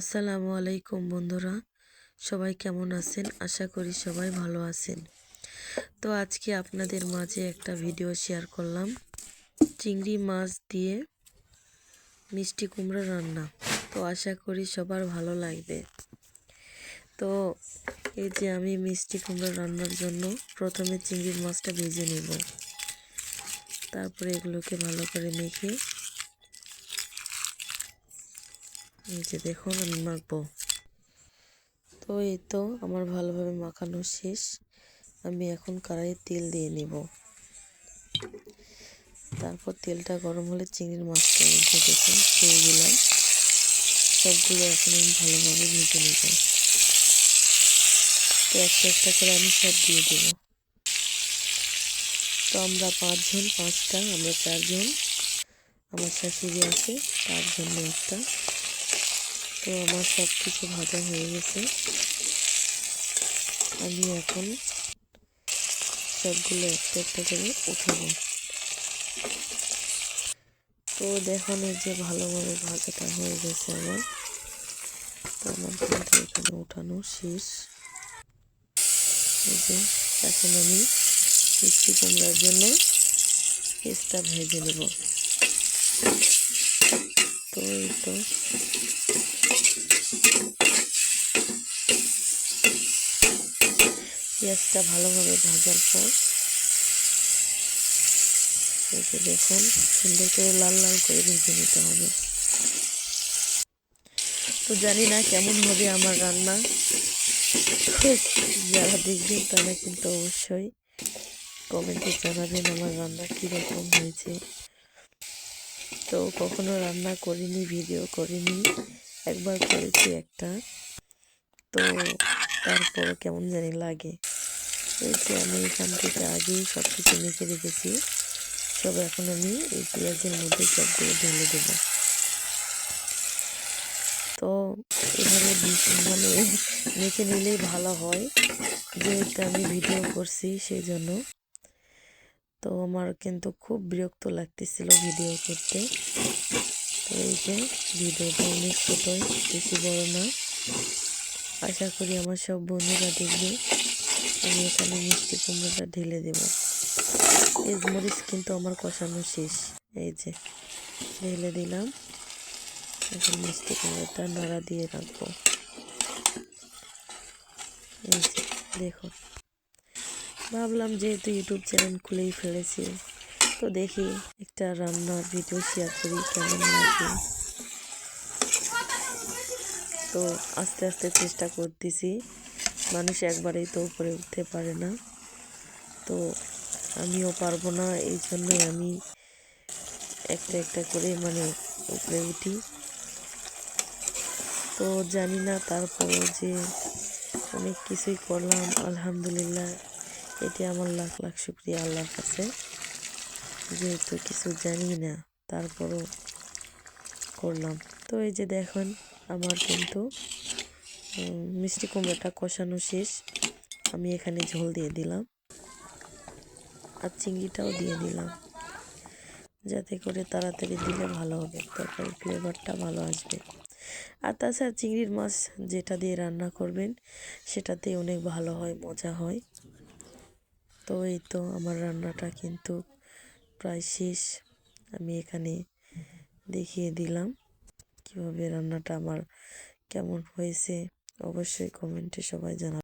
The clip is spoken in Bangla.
আসসালামু আলাইকুম বন্ধুরা, সবাই কেমন আছেন? আশা করি সবাই ভালো আছেন। তো আজকে আপনাদের মাঝে একটা ভিডিও শেয়ার করলাম। চিংড়ি মাছ দিয়ে মিষ্টি কুমড়ো রান্না। তো আশা করি সবার ভালো লাগবে। তো এই যে আমি মিষ্টি কুমড়ো রান্নার জন্য প্রথমে চিংড়ির মাছটা ভেজে নেব। তারপরে এগুলোকে ভালো করে মেখে এই যে দেখুন, আমি মাখবো। তো এই তো আমার ভালোভাবে মাখানো শেষ। আমি এখন কড়াইয়ে তেল দিয়ে নেব। তারপর তেলটা গরম হলে চিংড়ির মাছটা মধ্যে দেখুন ছেড়ে দিলাম। সবগুলো এখন আমি ভালোভাবে ভেজে নেব। তো একটা একটা করে আমি সব দিয়ে দেব। তো আমরা পাঁচজন, পাঁচটা, আমরা চারজন। আমার শাশুড়ি আছে, তার জন্য একটা। তো আমার সব কিছু ভাজা হয়ে গেছে। আমি এখন সবগুলো একটা একটা করে উঠাবো। তো দেখুন, এই যে ভালোভাবে ভাজাটা হয়ে গেছে আমার। তো আমার কিন্তু এখানে উঠানো শেষ। এই যে, এখন আমি মিষ্টি কুমড়ার জন্য পেস্টটা ভেজে নেব। তো এই তো পেঁয়াজটা ভালোভাবে ভাজার পর যে দেখুন, সুন্দর করে লাল লাল করে ভেজে নিতে হবে। তো জানি না কেমন হবে আমার রান্না। যারা দেখবেন তারা কিন্তু অবশ্যই কমেন্টে জানাবেন আমার রান্না কীরকম হয়েছে। তো কখনো রান্না করিনি, ভিডিও করিনি, একবার করেছি একটা। তো তারপর কেমন জানি লাগে। এই আমি এখান থেকে আগেই সব কিছু মেখে রেখেছি। সব এখন আমি এই পেঁয়াজের মধ্যে সবগুলো ঢেলে দেবো। তো এভাবে মানে মেখে নিলেই ভালো হয়, যেহেতু আমি ভিডিও করছি সেই জন্য তো আমার কিন্তু খুব বিরক্ত লাগতেছিল ভিডিও করতে। তো এই যে ভিডিওটা অনেক ছোটোই বেশি বড় না। আশা করি আমার সব বন্ধুরা দেখবে। আমি এখানে মিষ্টি কুমড়োটা ঢেলে দেব। পেঁয়াজ মরিচ কিন্তু আমার কষানো শেষ। এই যে, ঢেলে দিলাম। এখন মিষ্টি কুমড়োটা নাড়া দিয়ে রাখব। এই যে দেখুন ভাবলাম যেহেতু ইউটিউব চ্যানেল খুলেই ফেলেছি, তো দেখি একটা রান্নার ভিডিও শেয়ার করি, কেমন লাগে। তো আস্তে আস্তে চেষ্টা করতেছি। মানুষ একবারেই তো উপরে উঠতে পারে না। তো আমিও পারব না, এই জন্যই আমি একটা একটা করে মানে উপরে উঠি। তো জানি না তারপরও যে অনেক কিছুই করলাম, আলহামদুলিল্লাহ। এটি আমার লাখ লাখ শুক্রিয়া আল্লাহর কাছে। যেহেতু কিছু জানি না, তারপরও করলাম। তো এই যে দেখুন, আমার কিন্তু মিষ্টি কুমড়োটা কষানো শেষ। আমি এখানে ঝোল দিয়ে দিলাম আর চিংড়িটাও দিয়ে দিলাম। যাতে করে তাড়াতাড়ি দিলে ভালো হবে তরকারি ফ্লেভারটা ভালো আসবে। আর তাছাড়া চিংড়ির মাছ যেটা দিয়ে রান্না করবেন, সেটাতে অনেক ভালো হয়, মজা হয়। তো এই তো আমার রান্নাটা কিন্তু প্রায় শেষ। আমি এখানে দেখিয়ে দিলাম কীভাবে রান্নাটা আমার কেমন হয়েছে। অবশ্যই কমেন্টে সবাই জানা